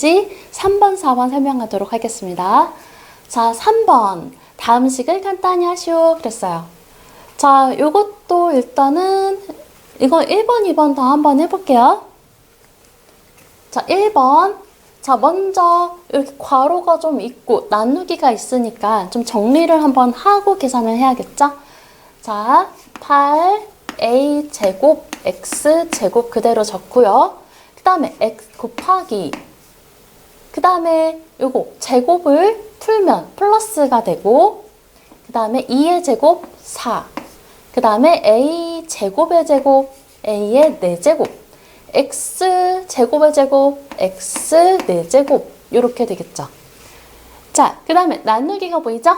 틀린지 3번, 4번 설명하도록 하겠습니다. 자, 3번. 다음 식을 간단히 하시오. 그랬어요. 자, 요것도 일단은 이거 1번, 2번 더 한번 해볼게요. 자, 1번. 자, 먼저 이렇게 괄호가 좀 있고 나누기가 있으니까 좀 정리를 한번 하고 계산을 해야겠죠? 자, 8 a 제곱 x 제곱 그대로 적고요. 그 다음에 x 곱하기 그 다음에 요거 제곱을 풀면 플러스가 되고 그 다음에 2의 제곱 4. 그 다음에 a 제곱의 제곱 a의 4제곱 x 제곱의 제곱 x 4제곱 이렇게 되겠죠. 자, 그 다음에 나누기가 보이죠?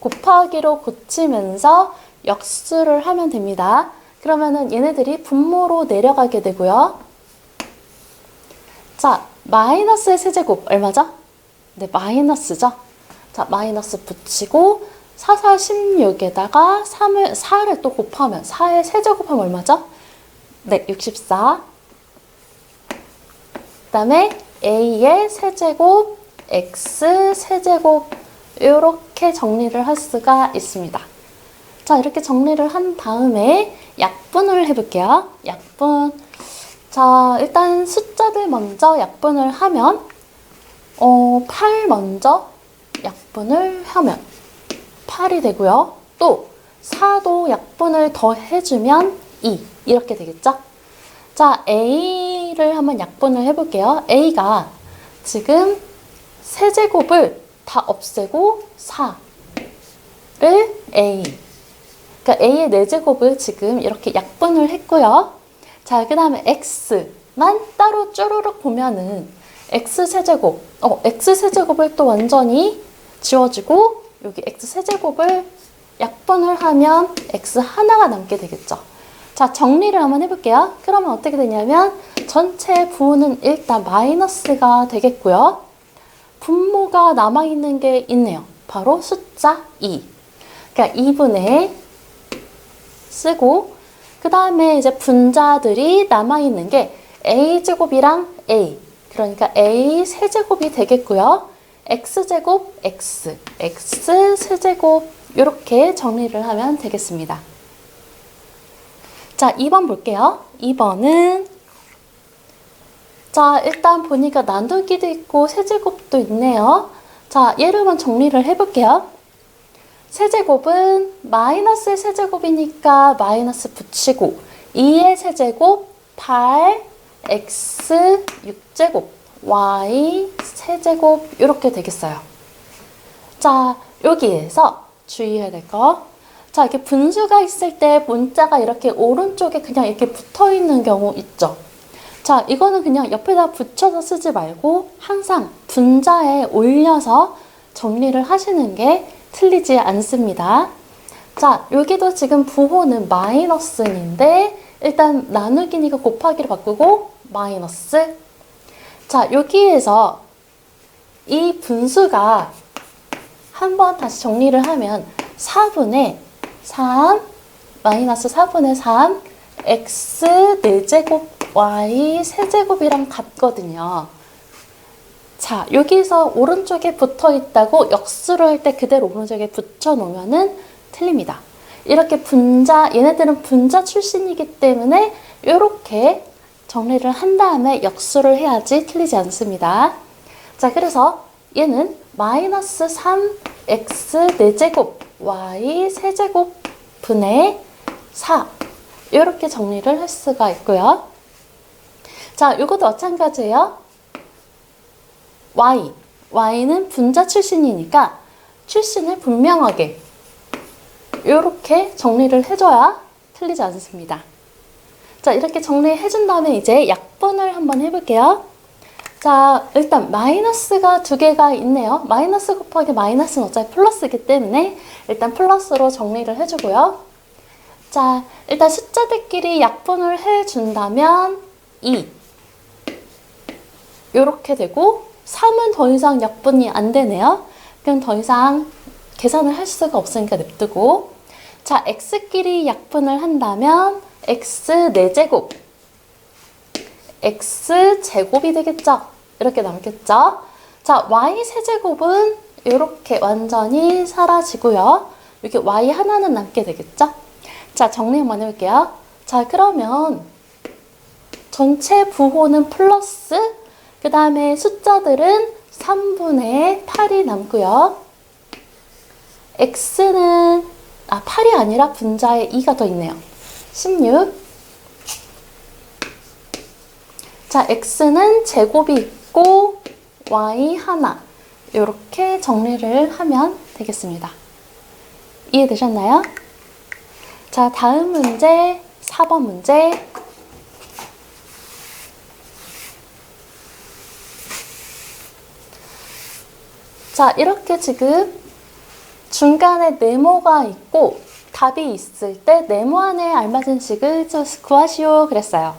곱하기로 고치면서 역수를 하면 됩니다. 그러면은 얘네들이 분모로 내려가게 되고요. 자, 마이너스의 세제곱 얼마죠? 네, 마이너스죠. 자, 마이너스 붙이고 4, 4, 16에다가 3을, 4를 또 곱하면 4의 세제곱하면 얼마죠? 네, 64. 그 다음에 a의 세제곱, x 세제곱 이렇게 정리를 할 수가 있습니다. 자, 이렇게 정리를 한 다음에 약분을 해볼게요. 약분. 자, 일단 숫자들 먼저 약분을 하면, 어, 8 먼저 약분을 하면 8이 되고요. 또 4도 약분을 더 해주면 2 이렇게 되겠죠? 자, A를 한번 약분을 해볼게요. A가 지금 세제곱을 다 없애고 4를 A. 그러니까 A의 4제곱을 지금 이렇게 약분을 했고요. 자, 그 다음에 X만 따로 쭈루룩 보면은 X세제곱, 어, X세제곱을 또 완전히 지워주고 여기 X세제곱을 약분을 하면 X 하나가 남게 되겠죠. 자, 정리를 한번 해볼게요. 그러면 어떻게 되냐면 전체 부호는 일단 마이너스가 되겠고요. 분모가 남아있는 게 있네요. 바로 숫자 2. 그러니까 2분의 쓰고 그 다음에 이제 분자들이 남아있는 게 a제곱이랑 a 그러니까 a 세제곱이 되겠고요. x제곱 x, x 세제곱 이렇게 정리를 하면 되겠습니다. 자, 2번 볼게요. 2번은 자, 일단 보니까 나누기도 있고 세제곱도 있네요. 자, 얘를 한번 정리를 해볼게요. 세제곱은 마이너스의 세제곱이니까 마이너스 붙이고 2의 세제곱 8 x 6제곱 y 세제곱 이렇게 되겠어요. 자, 여기에서 주의해야 될 거. 자, 이렇게 분수가 있을 때 문자가 이렇게 오른쪽에 그냥 이렇게 붙어 있는 경우 있죠. 자, 이거는 그냥 옆에다 붙여서 쓰지 말고 항상 분자에 올려서 정리를 하시는 게 틀리지 않습니다. 자, 여기도 지금 부호는 마이너스인데 일단 나누기니까 곱하기로 바꾸고 마이너스. 자, 여기에서 이 분수가 한번 다시 정리를 하면 4분의 3 마이너스 4분의 3 x 4제곱 y 세제곱이랑 같거든요. 자, 여기서 오른쪽에 붙어 있다고 역수를 할때 그대로 오른쪽에 붙여 놓으면은 틀립니다. 이렇게 분자, 얘네들은 분자 출신이기 때문에 이렇게 정리를 한 다음에 역수를 해야지 틀리지 않습니다. 자, 그래서 얘는 마이너스 3x 4제곱 y 세제곱 분의 4 이렇게 정리를 할 수가 있고요. 자, 이것도 마찬가지예요. Y. y는 분자 출신이니까 출신을 분명하게 이렇게 정리를 해줘야 틀리지 않습니다. 자, 이렇게 정리해준 다음에 이제 약분을 한번 해볼게요. 자, 일단 마이너스가 두 개가 있네요. 마이너스 곱하기 마이너스는 어차피 플러스이기 때문에 일단 플러스로 정리를 해주고요. 자, 일단 숫자들끼리 약분을 해준다면 2 이렇게 되고 3은 더 이상 약분이 안 되네요. 그럼 더 이상 계산을 할 수가 없으니까 냅두고 자, x끼리 약분을 한다면 x 4제곱 x 제곱이 되겠죠? 이렇게 남겠죠? 자, y 세제곱은 이렇게 완전히 사라지고요. 여기 y 하나는 남게 되겠죠? 자, 정리 한번 해볼게요. 자, 그러면 전체 부호는 플러스, 그 다음에 숫자들은 3분의 8이 남고요. x는, 아, 8이 아니라 분자에 2가 더 있네요. 16. 자, x는 제곱이 있고, y 하나. 이렇게 정리를 하면 되겠습니다. 이해되셨나요? 자, 다음 문제, 4번 문제. 자, 이렇게 지금 중간에 네모가 있고 답이 있을 때 네모 안에 알맞은 식을 구하시오 그랬어요.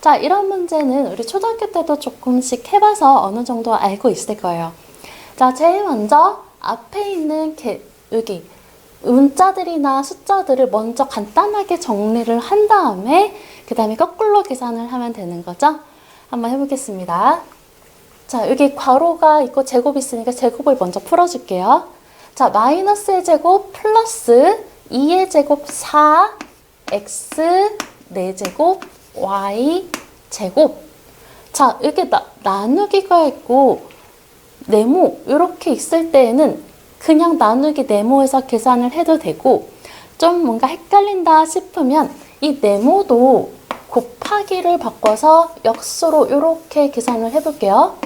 자, 이런 문제는 우리 초등학교 때도 조금씩 해봐서 어느 정도 알고 있을 거예요. 자, 제일 먼저 앞에 있는 개, 여기 문자들이나 숫자들을 먼저 간단하게 정리를 한 다음에 그 다음에 거꾸로 계산을 하면 되는 거죠. 한번 해보겠습니다. 자, 여기 괄호가 있고 제곱이 있으니까 제곱을 먼저 풀어줄게요. 자, 마이너스의 제곱 플러스 2의 제곱 4, x 4제곱, y 제곱. 자, 이렇게 나, 나누기가 있고 네모 이렇게 있을 때에는 그냥 나누기 네모에서 계산을 해도 되고 좀 뭔가 헷갈린다 싶으면 이 네모도 곱하기를 바꿔서 역수로 이렇게 계산을 해볼게요.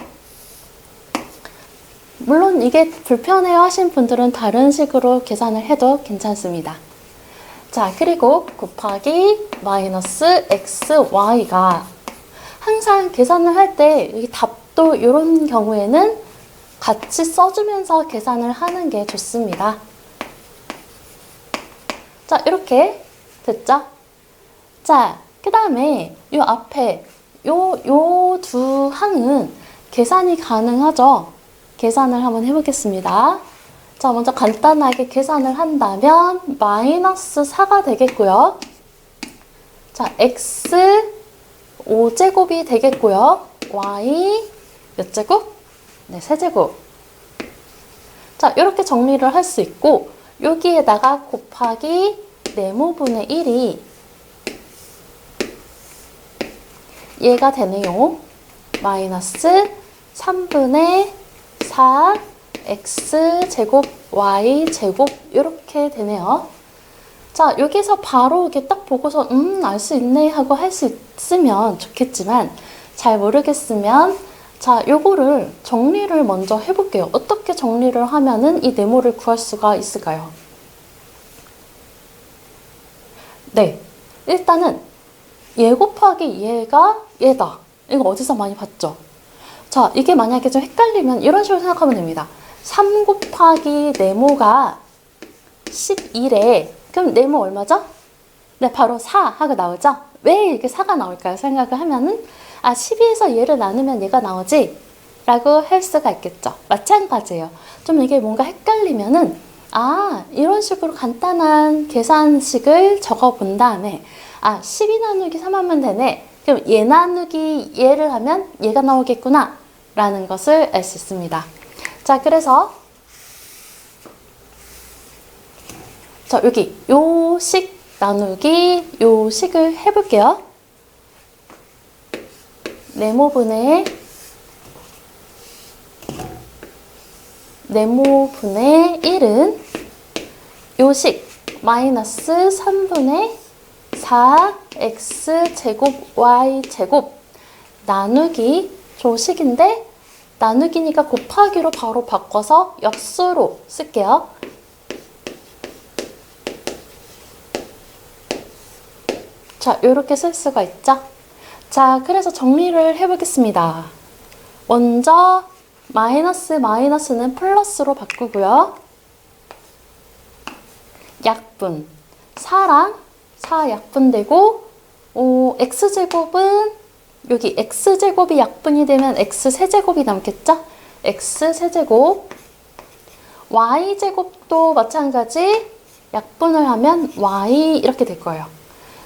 물론 이게 불편해요 하신 분들은 다른 식으로 계산을 해도 괜찮습니다. 자, 그리고 곱하기 마이너스 xy가 항상 계산을 할 때 답도 이런 경우에는 같이 써주면서 계산을 하는 게 좋습니다. 자, 이렇게 됐죠? 자, 그 다음에 이 앞에 요, 요 두 항은 계산이 가능하죠? 계산을 한번 해보겠습니다. 자, 먼저 간단하게 계산을 한다면 마이너스 4가 되겠고요. 자, x 5제곱이 되겠고요. y 몇 제곱? 네, 세제곱. 자, 이렇게 정리를 할 수 있고 여기에다가 곱하기 네모분의 1이 얘가 되네요. 마이너스 3분의 4 x 제곱 y 제곱 이렇게 되네요. 자, 여기서 바로 이렇게 딱 보고서 음, 알 수 있네 하고 할 수 있으면 좋겠지만 잘 모르겠으면 자, 요거를 정리를 먼저 해볼게요. 어떻게 정리를 하면은 이 네모를 구할 수가 있을까요? 네. 일단은 얘 곱하기 얘가 얘다. 이거 어디서 많이 봤죠? 자, 이게 만약에 좀 헷갈리면 이런 식으로 생각하면 됩니다. 3 곱하기 네모가 11에 그럼 네모 얼마죠? 네, 바로 4 하고 나오죠? 왜 이렇게 4가 나올까요? 생각을 하면은 아, 12에서 얘를 나누면 얘가 나오지? 라고 할 수가 있겠죠. 마찬가지예요. 좀 이게 뭔가 헷갈리면은 아, 이런 식으로 간단한 계산식을 적어 본 다음에 아, 12 나누기 3 하면 되네. 그럼 얘 나누기 얘를 하면 얘가 나오겠구나. 라는 것을 알 수 있습니다. 자, 그래서 자, 여기 요식 나누기 요 식을 해볼게요. 네모분의 네모분의 1은 요식 마이너스 3분의 4x 제곱 y 제곱 나누기 조식인데 나누기니까 곱하기로 바로 바꿔서 역수로 쓸게요. 자, 이렇게 쓸 수가 있죠? 자, 그래서 정리를 해보겠습니다. 먼저 마이너스 마이너스는 플러스로 바꾸고요. 약분 4랑 4 약분되고 오, x제곱은 여기 x제곱이 약분이 되면 x세제곱이 남겠죠? x세제곱 y제곱도 마찬가지 약분을 하면 y 이렇게 될 거예요.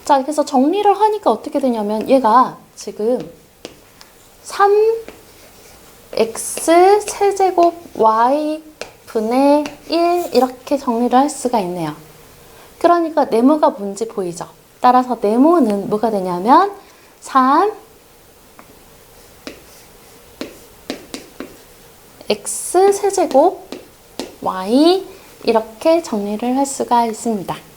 자, 그래서 정리를 하니까 어떻게 되냐면 얘가 지금 3x 세제곱 y 분의 1 이렇게 정리를 할 수가 있네요. 그러니까 네모가 뭔지 보이죠? 따라서 네모는 뭐가 되냐면 3 x 세제곱 y 이렇게 정리를 할 수가 있습니다.